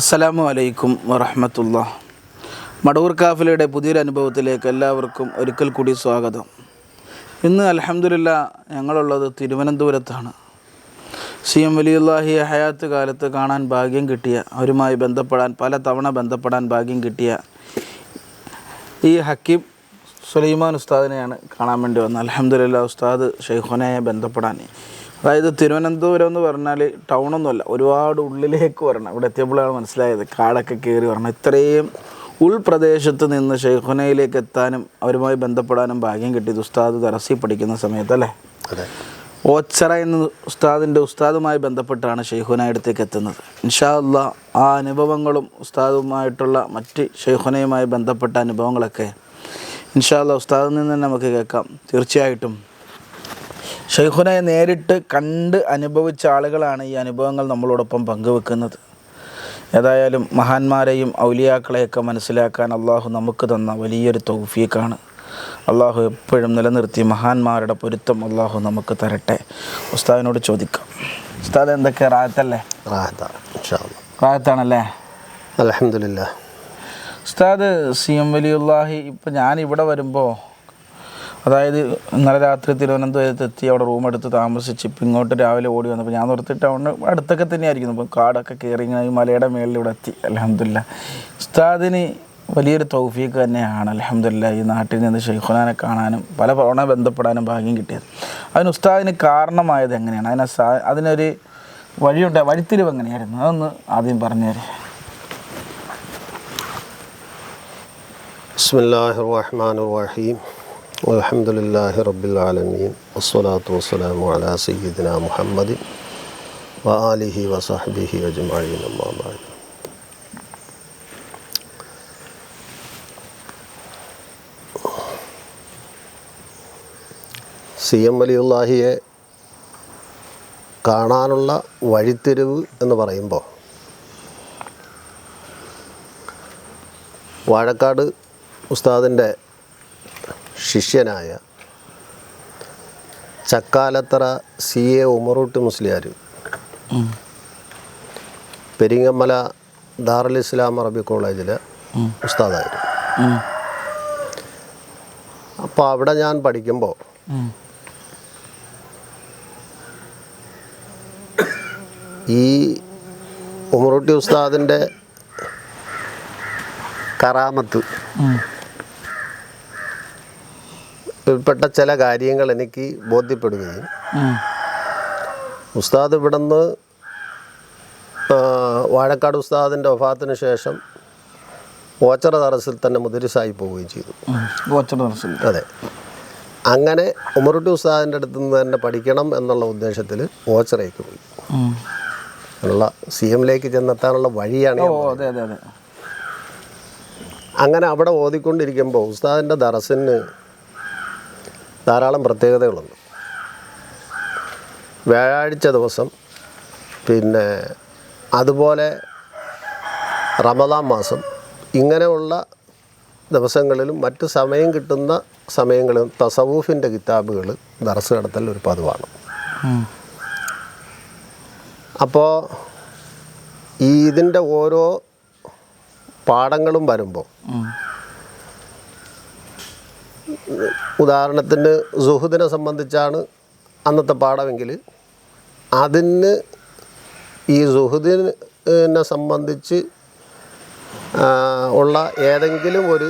അസ്സലാമു അലൈക്കും വറഹമത്തുള്ള. മടൂർ കാഫിലയുടെ പുതിയൊരു അനുഭവത്തിലേക്ക് എല്ലാവർക്കും ഒരിക്കൽ കൂടി സ്വാഗതം. ഇന്ന് അലഹമുല്ല ഞങ്ങളുള്ളത് തിരുവനന്തപുരത്താണ്. സി എം വലിയുല്ലാഹി ഹയാത്ത് കാലത്ത് കാണാൻ ഭാഗ്യം കിട്ടിയ അവരുമായി ബന്ധപ്പെടാൻ പല തവണ ബന്ധപ്പെടാൻ ഭാഗ്യം കിട്ടിയ ഈ ഹക്കീം സുലൈമാൻ ഉസ്താദിനെയാണ് കാണാൻ വേണ്ടി വന്നത്. അലഹമുല്ല ഉസ്താദ് ഷെയ്ഖുനയെ ബന്ധപ്പെടാൻ. അതായത് തിരുവനന്തപുരം എന്ന് പറഞ്ഞാൽ ടൗണൊന്നുമല്ല ഒരുപാട് ഉള്ളിലേക്ക് വരണം. ഇവിടെ എത്തിയപ്പോഴാണ് മനസ്സിലായത്. കാടൊക്കെ കയറി വരണം. ഇത്രയും ഉൾപ്രദേശത്ത് നിന്ന് ഷെയ്ഖുനയിലേക്ക് എത്താനും അവരുമായി ബന്ധപ്പെടാനും ഭാഗ്യം കിട്ടിയത് ഉസ്താദ് ദറസി പഠിക്കുന്ന സമയത്ത് അല്ലേ ഓച്ചറ എന്ന ഉസ്താദിന്റെ ഉസ്താദുമായി ബന്ധപ്പെട്ടാണ് ഷെയ്ഖുന അടുത്തേക്ക് എത്തുന്നത്. ഇൻഷാ അല്ലാ ആ അനുഭവങ്ങളും ഉസ്താദുമായിട്ടുള്ള മറ്റ് ഷെയ്ഖുനയുമായി ബന്ധപ്പെട്ട അനുഭവങ്ങളൊക്കെ ഇൻഷാ അല്ലാ ഉസ്താദിൽ നിന്ന് തന്നെ നമുക്ക് കേൾക്കാം. തീർച്ചയായിട്ടും ഷെയ്ഖുനയെ നേരിട്ട് കണ്ട് അനുഭവിച്ച ആളുകളാണ് ഈ അനുഭവങ്ങൾ നമ്മളോടൊപ്പം പങ്കുവെക്കുന്നത്. ഏതായാലും മഹാന്മാരെയും ഔലിയാക്കളെയൊക്കെ മനസ്സിലാക്കാൻ അള്ളാഹു നമുക്ക് തന്ന വലിയൊരു തൗഫീഖാണ് അള്ളാഹു എപ്പോഴും നിലനിർത്തി മഹാന്മാരുടെ പൊരുത്തം അള്ളാഹു നമുക്ക് തരട്ടെ. ഉസ്താദിനോട് ചോദിക്കാം. ഉസ്താദ് എന്തൊക്കെ? റായത്തല്ലേ? റാഹത്താണല്ലേ റായത്താണല്ലേ? അലഹമില്ല ഉസ്താദ് സി എം വലിയുല്ലാഹി ഇപ്പം ഞാൻ ഇവിടെ വരുമ്പോൾ അതായത് ഇന്നലെ രാത്രി തിരുവനന്തപുരത്ത് എത്തി അവിടെ റൂം എടുത്ത് താമസിച്ച് ഇപ്പം ഇങ്ങോട്ട് രാവിലെ ഓടി വന്നപ്പോൾ ഞാൻ നിർത്തിയിട്ട് അവിടെ അടുത്തൊക്കെ തന്നെയായിരിക്കുന്നു. ഇപ്പം കാടൊക്കെ കയറി ഇങ്ങനെ ഈ മലയുടെ മേളിലൂടെ എത്തി. അലഹമില്ല ഉസ്താദിന് വലിയൊരു തൗഫീക്ക് തന്നെയാണ് അലഹമില്ല ഈ നാട്ടിൽ നിന്ന് ഷെയ്ഖുനാനെ കാണാനും പല തവണ ബന്ധപ്പെടാനും ഭാഗ്യം കിട്ടിയത്. അതിന് ഉസ്താദിന് കാരണമായത് എങ്ങനെയാണ്? അതിനെ സാ അതിനൊരു വഴിയുണ്ട് വഴിത്തിരിവ് എങ്ങനെയായിരുന്നു? അതൊന്ന് ആദ്യം പറഞ്ഞുതരാം ബിസ്മില്ലാഹിർ റഹ്മാനിർ റഹീം. الرحيم والحمد لله رب العالمين والصلاة والسلام على سيدنا محمد وآله وصحبه أجمعين أما بعد സി എം വലിയുല്ലാഹിയെ കാണാനുള്ള വഴിത്തിരിവ് എന്ന് പറയുമ്പോൾ വാഴക്കാട് ഉസ്താദിൻ്റെ ശിഷ്യനായ ചക്കാലത്തറ സി എ ഉമറൂട്ട് മുസ്ലിയാർ. പെരിങ്ങമല ദാറുൽ ഇസ്ലാം അറബി കോളേജിലെ ഉസ്താദായിരുന്നു. അപ്പോൾ അവിടെ ഞാൻ പഠിക്കുമ്പോൾ ഈ ഉമറൂട്ടി ഉസ്താദിന്റെ കറാമത്ത് ഉൾപ്പെട്ട ചില കാര്യങ്ങൾ എനിക്ക് ബോധ്യപ്പെടുകയും ഉസ്താദ് ഇവിടുന്ന് വാഴക്കാട് ഉസ്താദിന്റെ ഒഫാത്തിന് ശേഷം ഓച്ചറ തറസിൽ തന്നെ മുതിരിസായി പോവുകയും ചെയ്തു. അതെ. അങ്ങനെ ഉമറുട്ടി ഉസ്താദിന്റെ അടുത്ത് നിന്ന് തന്നെ പഠിക്കണം എന്നുള്ള ഉദ്ദേശത്തിൽ ഓച്ചറയ്ക്ക് പോയി. ഉള്ള സി എമ്മിലേക്ക് ചെന്നെത്താനുള്ള വഴിയാണ് അങ്ങനെ അവിടെ ഓതിക്കൊണ്ടിരിക്കുമ്പോൾ ഉസ്താദിന്റെ ദറസിന് ധാരാളം പ്രത്യേകതകളുണ്ട് വ്യാഴാഴ്ച ദിവസം പിന്നെ അതുപോലെ റമദാൻ മാസം ഇങ്ങനെയുള്ള ദിവസങ്ങളിലും മറ്റ് സമയം കിട്ടുന്ന സമയങ്ങളിലും തസവൂഫിന്റെ കിതാബുകൾ ദറസ് നടത്തൽ ഒരു പതിവാണ്. അപ്പോൾ ഈ ഇതിന്റെ ഓരോ പാഠങ്ങളും വരുമ്പോൾ. ഉദാഹരണത്തിന് സുഹുദിനെ സംബന്ധിച്ചാണ് അന്നത്തെ പാഠമെങ്കിൽ അതിന് ഈ സുഹുദിനെ സംബന്ധിച്ച് ഉള്ള ഏതെങ്കിലും ഒരു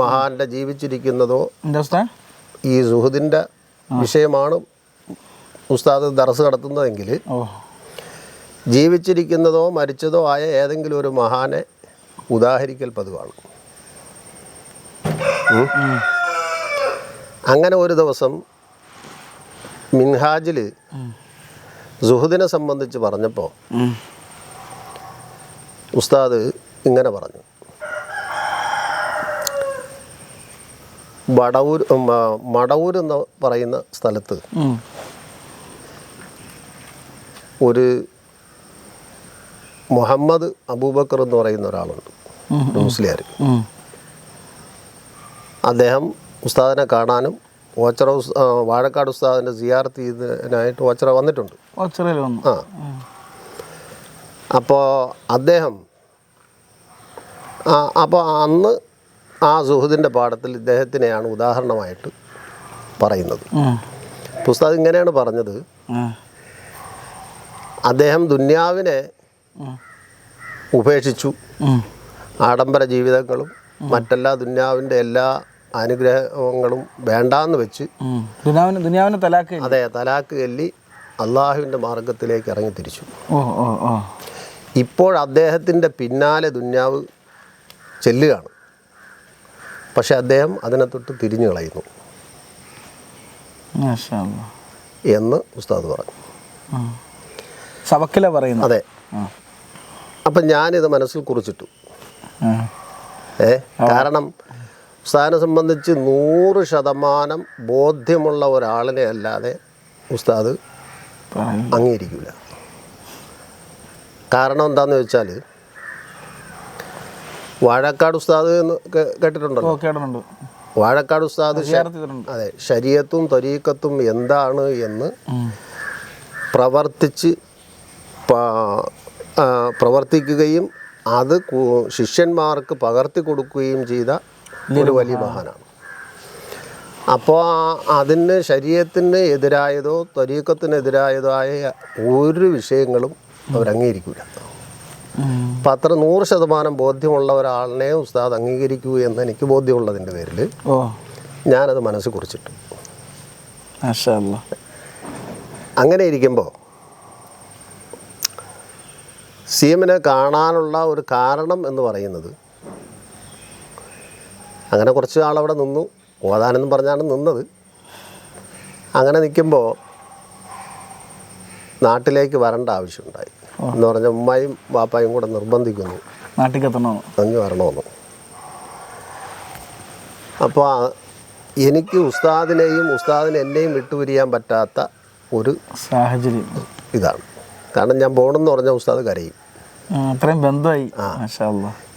മഹാന്റെ ജീവിച്ചിരിക്കുന്നതോ ഈ സുഹൃദിന്റെ വിഷയമാണ് ഉസ്താദ് ദർസ് നടത്തുന്നതെങ്കിൽ ജീവിച്ചിരിക്കുന്നതോ മരിച്ചതോ ആയ ഏതെങ്കിലും ഒരു മഹാനെ ഉദാഹരിക്കൽ പതിവാണ്. അങ്ങനെ ഒരു ദിവസം മിൻഹാജിൽ സുഹുദിനെ സംബന്ധിച്ച് പറഞ്ഞപ്പോൾ ഉസ്താദ് ഇങ്ങനെ പറഞ്ഞു. വടവൂർ മടവൂർ എന്ന് പറയുന്ന സ്ഥലത്ത് ഒരു മുഹമ്മദ് അബൂബക്കർ എന്ന് പറയുന്ന ഒരാളുണ്ട്. മുസ്ലിയാർ അദ്ദേഹം ഉസ്താദിനെ കാണാനും ഓച്ചറ വാഴക്കാട് ഉസ്താദിന്റെ സിയാർത്ത് ചെയ്തതിനായിട്ട് ഓച്ചറ വന്നിട്ടുണ്ട്. ഓച്ചറയിൽ വന്നു. ആ. അപ്പോൾ അദ്ദേഹം അപ്പോൾ അന്ന് ആ സുഹൃത്തിന്റെ പാഠത്തിൽ ഇദ്ദേഹത്തിനെയാണ് ഉദാഹരണമായിട്ട് പറയുന്നത്. പുസ്തകം ഇങ്ങനെയാണ് പറഞ്ഞത്. അദ്ദേഹം ദുന്യാവിനെ ഉപേക്ഷിച്ചു. ആഡംബര ജീവിതങ്ങളും മറ്റെല്ലാ ദുന്യാവിന്റെ എല്ലാ അനുഗ്രഹങ്ങളും വേണ്ടാന്ന് വെച്ച് ദുനിയാവിനെ തലാക്ക് അതെ തലാക്ക് ചൊല്ലി അള്ളാഹുവിന്റെ മാർഗത്തിലേക്ക് ഇറങ്ങി തിരിച്ചു. ഇപ്പോൾ അദ്ദേഹത്തിന്റെ പിന്നാലെ ദുന്യാവ് ചെല്ലുകയാണ്. പക്ഷെ അദ്ദേഹം അതിനെ തൊട്ട് തിരിഞ്ഞു കളയുന്നു. എന്ന് ഉസ്താദ് പറഞ്ഞു. സവക്കില പറയുന്നു. അതെ. അപ്പം ഞാനിത് മനസ്സിൽ കുറിച്ചിട്ടു. ഏ? കാരണം ഉസ്താദിനെ സംബന്ധിച്ച് നൂറ് ശതമാനം ബോധ്യമുള്ള ഒരാളിനെ അല്ലാതെ ഉസ്താദ്. അംഗീകരിക്കില്ല കാരണം എന്താണെന്ന് വെച്ചാൽ വാഴക്കാട് ഉസ്താദ് എന്ന് കേട്ടിട്ടുണ്ടല്ലോ? വാഴക്കാട് ഉസ്താദ് അതെ ശരീരത്തും തൊരീക്കത്തും എന്താണ് എന്ന് പ്രവർത്തിച്ച് പ്രവർത്തിക്കുകയും അത് ശിഷ്യന്മാർക്ക് പകർത്തി കൊടുക്കുകയും ചെയ്ത ഒരു വലിയ മഹാനാണ് അപ്പോൾ അതിന് ശരീരത്തിന് എതിരായതോ ത്വരീക്കത്തിനെതിരായതോ ആയ ഒരു വിഷയങ്ങളും അവരംഗീകരിക്കില്ല ഉം. അപ്പം അത്ര നൂറ് ശതമാനം ബോധ്യമുള്ള ഒരാളിനെ ഉസ്താദ് അംഗീകരിക്കൂ എന്ന് എനിക്ക് ബോധ്യമുള്ളതിന്റെ പേരിൽ ഞാനത് മനസ്സിൽ കുറിച്ചിട്ടു. അങ്ങനെ ഇരിക്കുമ്പോൾ സി എമ്മിനെ കാണാനുള്ള ഒരു കാരണം എന്ന് പറയുന്നത് അങ്ങനെ കുറച്ച് ആളവിടെ നിന്നു. ഓതാനെന്നും പറഞ്ഞാണ് നിന്നത്. അങ്ങനെ നിൽക്കുമ്പോൾ നാട്ടിലേക്ക് വരേണ്ട ആവശ്യമുണ്ടായി. എന്ന് പറഞ്ഞ ഉമ്മായും വാപ്പായും കൂടെ നിർബന്ധിക്കുന്നു. എത്തണോ അങ്ങ് വരണമെന്ന്. അപ്പോൾ എനിക്ക് ഉസ്താദിനെയും ഉസ്താദിനെ എന്നെയും വിട്ടുപിരിയാൻ പറ്റാത്ത ഒരു സാഹചര്യം. ഇതാണ്. കാരണം ഞാൻ പോകണമെന്ന് പറഞ്ഞ ഉസ്താദ് കരയും. അത്രയും ബന്ധമായി.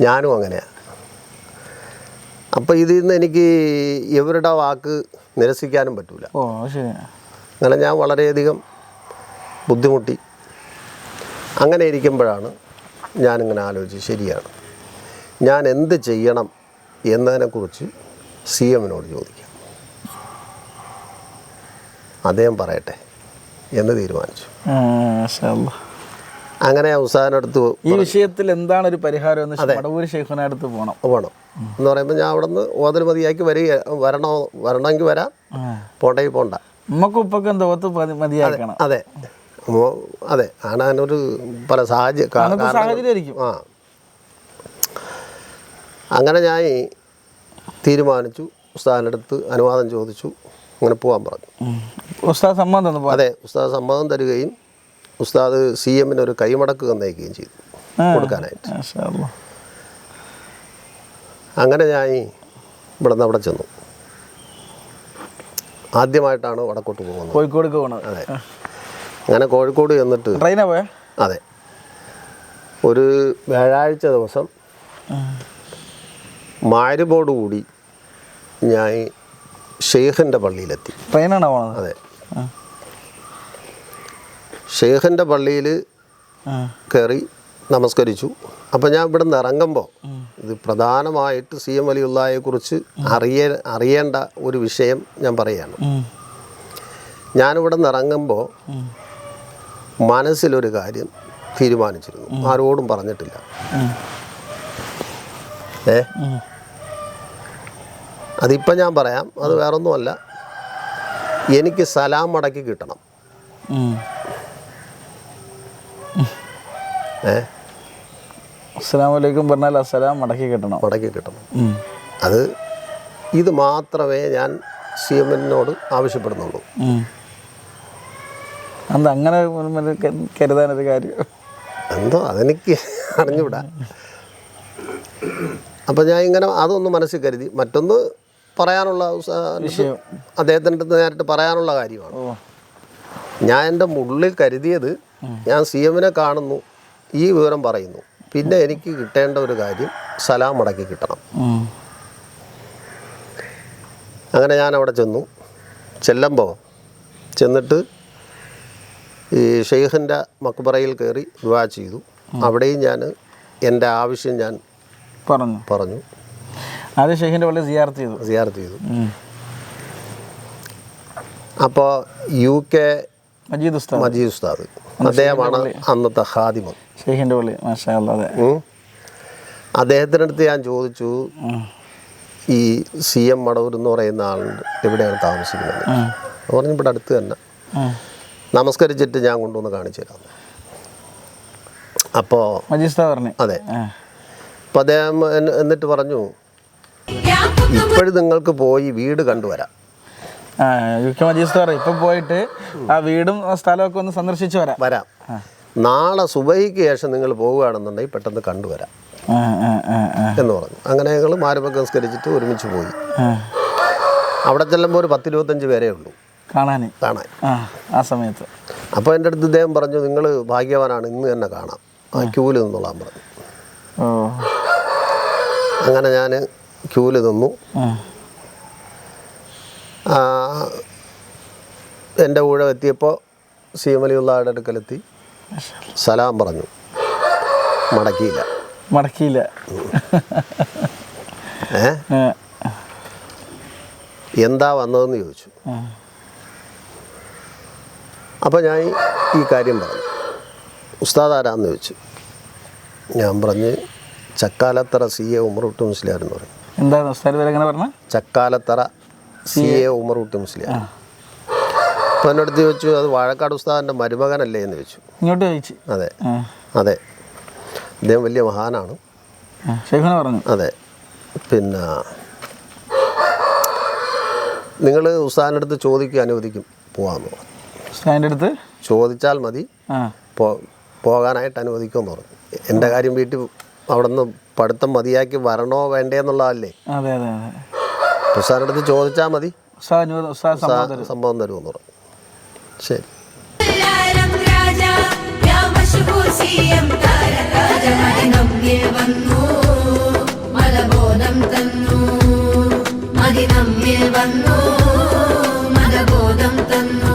ഞാനും അങ്ങനെയാണ് അപ്പോൾ ഇതിൽ നിന്ന് എനിക്ക് ഇവരുടെ വാക്ക് നിരസിക്കാനും പറ്റൂല. ഓ ശരി അങ്ങനെ ഞാൻ വളരെയധികം ബുദ്ധിമുട്ടി. അങ്ങനെ ഇരിക്കുമ്പോഴാണ് ഞാനിങ്ങനെ ആലോചിച്ച് ശരിയാണ്. ഞാൻ എന്ത് ചെയ്യണം എന്നതിനെക്കുറിച്ച് സി എമ്മിനോട് ചോദിക്കാം. അദ്ദേഹം പറയട്ടെ എന്ന് തീരുമാനിച്ചു. അങ്ങനെ ഉസ്താദിനടുത്ത് ഈ വിഷയത്തിൽ എന്താണ് ഒരു പരിഹാരം എന്ന് അടുത്ത് പോകണം പോകണം എന്ന് പറയുമ്പോൾ ഞാൻ അവിടെ നിന്ന് ഓതൽ മതിയാക്കി വരിക വരണോ വരണമെങ്കിൽ വരാം. പോണ്ടെങ്കിൽ പോണ്ട. ഉമ്മക്കും ഉപ്പൊക്കെ തോത്ത് മതി- മതിയാക്കണം. അതെ അതെ. ആണ് അതിനൊരു പല സാഹചര്യം ആ. അങ്ങനെ ഞാൻ തീരുമാനിച്ചു ഉസ്താദിനടുത്ത് അനുവാദം ചോദിച്ചു അങ്ങനെ പോകാൻ പറഞ്ഞു. ഉസ്താദ് സമ്മതം അതെ ഉസ്താദ് സമ്മതം തരികയും ഉസ്താദ് സി എമ്മിന് ഒരു കൈമടക്ക് തന്നേക്കുകയും ചെയ്തു കൊടുക്കാനായിട്ട്. അങ്ങനെ ഞാൻ ഇവിടെ നിന്ന് അവിടെ ചെന്നു. ആദ്യമായിട്ടാണ് വടക്കോട്ട് പോകുന്നത്. കോഴിക്കോട് പോകണത് അതെ. അങ്ങനെ കോഴിക്കോട് ചെന്നിട്ട് ട്രെയിനാ പോയ? അതെ. ഒരു വ്യാഴാഴ്ച ദിവസം മാരുപോട് കൂടി ഞാൻ ഷെയ്ഖിന്റെ പള്ളിയിലെത്തി. ട്രെയിനാണോ പോണത്? അതെ. ഷെയ്ഖിന്റെ പള്ളിയിൽ കയറി നമസ്കരിച്ചു അപ്പം ഞാൻ ഇവിടെ നിന്ന് ഇറങ്ങുമ്പോൾ ഇത് പ്രധാനമായിട്ട് സി എം അലിയുള്ളയെക്കുറിച്ച് അറിയ അറിയേണ്ട ഒരു വിഷയം ഞാൻ പറയുകയാണ്. ഞാനിവിടെ നിന്ന് ഇറങ്ങുമ്പോൾ മനസ്സിലൊരു കാര്യം തീരുമാനിച്ചിരുന്നു ആരോടും പറഞ്ഞിട്ടില്ല. ഏ. അതിപ്പം ഞാൻ പറയാം അത് വേറൊന്നുമല്ല എനിക്ക് സലാം മടക്കി കിട്ടണം. ഏ അസ്സലാമു അലൈക്കും പറഞ്ഞാൽ അസ്സലാം മടക്കി കിട്ടണം. മടക്കി കിട്ടണം. അത് ഇത് മാത്രമേ ഞാൻ സി എം എന്നോട് ആവശ്യപ്പെടുന്നുള്ളൂ. എന്താ അങ്ങനെ കരുതാനൊരു കാര്യം? എന്തോ അതെനിക്ക് അറിഞ്ഞുവിടാ അപ്പം ഞാൻ ഇങ്ങനെ അതൊന്ന് മനസ്സിൽ കരുതി. മറ്റൊന്ന് പറയാനുള്ള വിഷയം. അദ്ദേഹത്തിന്റെ അടുത്ത് നേരിട്ട് പറയാനുള്ള കാര്യമാണ്. ഞാൻ എന്റെ ഉള്ളിൽ കരുതിയത് ഞാൻ സി എമ്മിനെ കാണുന്നു ഈ വിവരം പറയുന്നു. പിന്നെ എനിക്ക് കിട്ടേണ്ട ഒരു കാര്യം സലാം മടക്കി കിട്ടണം. അങ്ങനെ ഞാൻ അവിടെ ചെന്നു. ചെല്ലുമ്പോൾ ചെന്നിട്ട് ഈ ഷെയ്ഖിന്റെ മക്ബറയിൽ കയറി വിവാഹ ചെയ്തു. അവിടെയും ഞാൻ എന്റെ ആവശ്യം ഞാൻ പറഞ്ഞു. പറഞ്ഞു. അത് ഷെയ്ഖിന്റെ പള്ളി സിയാർത്ത് ചെയ്തു. സിയാർത്ത് ചെയ്തു. അപ്പോൾ യു കെ മജീദ് ഉസ്താദ്. മജീദ് ഉസ്താദ്. അദ്ദേഹമാണ് അന്നത്തെ ഹാദിമം. ഷെയ്ഖിന്റെ പള്ളി മാഷാ അതെ. അദ്ദേഹത്തിന്റെ അടുത്ത് ഞാൻ ചോദിച്ചു ഈ സി എം മടവൂർ എന്ന് പറയുന്ന ആളുണ്ട് എവിടെയാണ് താമസിക്കുന്നത്? പറഞ്ഞു ഇവിടെ അടുത്ത് തന്നെ. നമസ്കരിച്ചിട്ട് ഞാൻ കൊണ്ടുവന്ന് കാണിച്ചു തരാം. അപ്പോൾ പറഞ്ഞു. അതെ. അപ്പം അപ്പോൾ അദ്ദേഹം എന്നിട്ട് പറഞ്ഞു ഇപ്പോഴും നിങ്ങൾക്ക് പോയി വീട് കണ്ടുവരാം. യു കെ മജീദ് പറയും ഇപ്പം പോയിട്ട് ആ വീടും സ്ഥലമൊക്കെ ഒന്ന് സന്ദർശിച്ച് വരാം. വരാം. നാളെ സുബഹിക്ക് ശേഷം നിങ്ങൾ പോവുകയാണെന്നുണ്ടെങ്കിൽ പെട്ടെന്ന് കണ്ടുവരാം എന്ന് പറഞ്ഞു. അങ്ങനെ ഞങ്ങൾ മാരുമൊക്കെ സംസ്കരിച്ചിട്ട് ഒരുമിച്ച് പോയി. അവിടെ ചെല്ലുമ്പോൾ ഒരു പത്തിരുപത്തഞ്ച് പേരേ ഉള്ളൂ. കാണാൻ. കാണാൻ. ആ സമയത്ത്. അപ്പോൾ എന്റെ അടുത്ത് ഇദ്ദേഹം പറഞ്ഞു നിങ്ങൾ ഭാഗ്യവാനാണ് ഇന്ന് തന്നെ കാണാം. ആ ക്യൂൽ നിന്നോളാൻ പറഞ്ഞു. അങ്ങനെ ഞാൻ ക്യൂൽ നിന്നു. എന്റെ കൂടെ എത്തിയപ്പോൾ സീമലിയുള്ളയുടെ അടുക്കലെത്തി. സലാം പറഞ്ഞു. മടക്കിയില്ല. മടക്കിയില്ല. ഏ? എന്താ വന്നതെന്ന് ചോദിച്ചു. അപ്പോൾ ഞാൻ ഈ കാര്യം പറഞ്ഞു. ഉസ്താദ് ആരാന്ന് ചോദിച്ചു. ഞാൻ പറഞ്ഞ് ചക്കാലത്തറ സി എ ഉമറുട്ട് മുസ്ലിയാർ എന്ന് പറയും എന്താണ് ഉസ്താദ് പേര് എങ്ങനെ പറഞ്ഞ? ചക്കാലത്തറ സി എ ഉമർ മുസ്ലിയാർ അപ്പോൾ എന്റെ അടുത്ത് ചോദിച്ചു അത് വാഴക്കാട് ഉസ്താദിന്റെ മരുമകനല്ലേ? എന്ന് ചോദിച്ചു. ഇങ്ങോട്ട് ചോദിച്ചു. അതെ. അതെ. അദ്ദേഹം വലിയ മഹാനാണ്. പറഞ്ഞു. അതെ. പിന്നെ നിങ്ങൾ ഉസ്താദിന്റെ അടുത്ത് ചോദിക്കുക അനുവദിക്കും പോകാമെന്ന് പറഞ്ഞു. ഉസ്താദിന്റെ അടുത്ത്? ചോദിച്ചാൽ മതി. പോകാനായിട്ട് അനുവദിക്കുമെന്ന് പറഞ്ഞു. എന്റെ കാര്യം വീട്ടിൽ അവിടെ നിന്ന് പഠിത്തം മതിയാക്കി വരണോ വേണ്ടേ എന്നുള്ളതല്ലേ ഉസ്താദിന്റെ അടുത്ത് ചോദിച്ചാൽ മതി സംഭവം തരുമെന്ന് പറഞ്ഞു. ശരി. തന്നു. മലബോധം തന്നു.